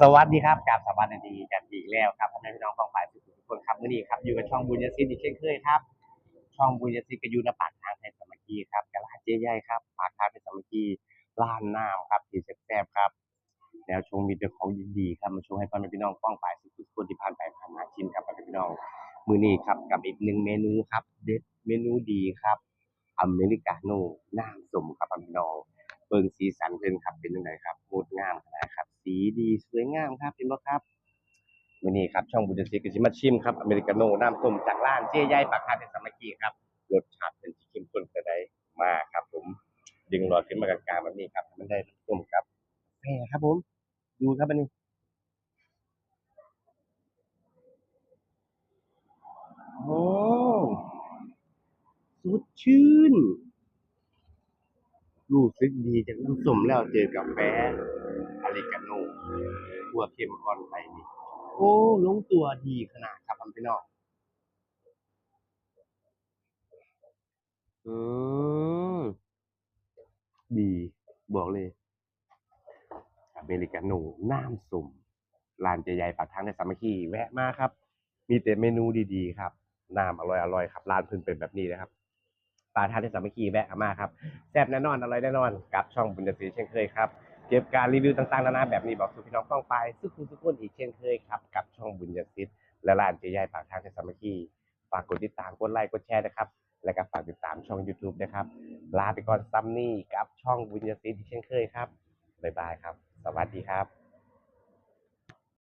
สวัสดีครับกับสวัสดีกันอีกแล้วครับพ่อแม่พี่น้องฟังฝ่ายสุขุมทุกคนครับมื่อนี้ครับอยู่กับช่องบุญยศิษย์อีกเช่นเคยครับ ช่องบุญยศิษย์ก็อยู่ในปากทางไทยสามัคคีครับกะลาเจ๊ใหญ่ครับปากทางไทยสามัคคีล้านน้ำครับที่แซ่บๆครับแนวชงมีแต่ของดีๆครับมาชงให้พ่อแม่พี่น้องฟังฝ่ายสุขุมทุกคนที่ผ่านไปผ่านมาชิมครับพ่อแม่พี่น้องมื้อนี้ครับกับอีกหนึ่งเมนูครับเด็ดเมนูดีครับอเมริกาโน่น้ำสมครับพ่อแม่พี่น้องเบิ่งสีสันเพิ่นครับเป็นจังไดครับงดงามขนาดครับ สีดีสวยงามครับเห็นบ่ครับมื้อนี้ครับช่องบุญศิษย์ก็สิมาชิมครับอเมริกาโน่น้ำส้มจากร้านเจ๊ใหญ่ปากทาเป็นสามัคคีครับรสชาติเป็นสิเข้มข้นปานใดมาครับ ผมดึงหลอดขึ้นมากลางๆแบบนี้ครับ มันได้น้ำส้มครับแหมครับผม ดูครับอันนี้โอ้สดชื่น รู้สึกดีจากน้ำส้มแล้วเจอกาแฟอเมริกาโน่ตัวเข้มข้นไปนี่โอ้ลงตัวดีขนาดครับพ่อพี่น้องอืมดี บอกเลย อเมริกาโน่น้ำส้มร้านเจใหญ่ปากทางในสามัคคีแวะมาครับ มีแต่เมนูดีๆ ครับ น้ำอร่อยๆครับ ร้านเพิ่นเป็นแบบนี้นะครับาทางในสามัคคีแวะมาครับแซ่บแน่นอนอร่อยแน่นอนกับช่องบุญศรีเช่นเคยครับเก็บการรีวิวต่างๆนานาแบบนี้บอกสู่พี่น้องฟังไปสุขุมทุกคนอีกเช่นเคยครับกับช่องบุญศรีและร้านเจ๊ใหญ่ปากทางในสามัคคีฝากกดติดตามกดไลค์กดแชร์นะครับ และก็ฝากติดตามช่อง YouTube นะครับ ลาไปก่อนซัมนี่กับช่องบุญศรีที่เช่นเคยครับบ๊ายบายครับ สวัสดีครับ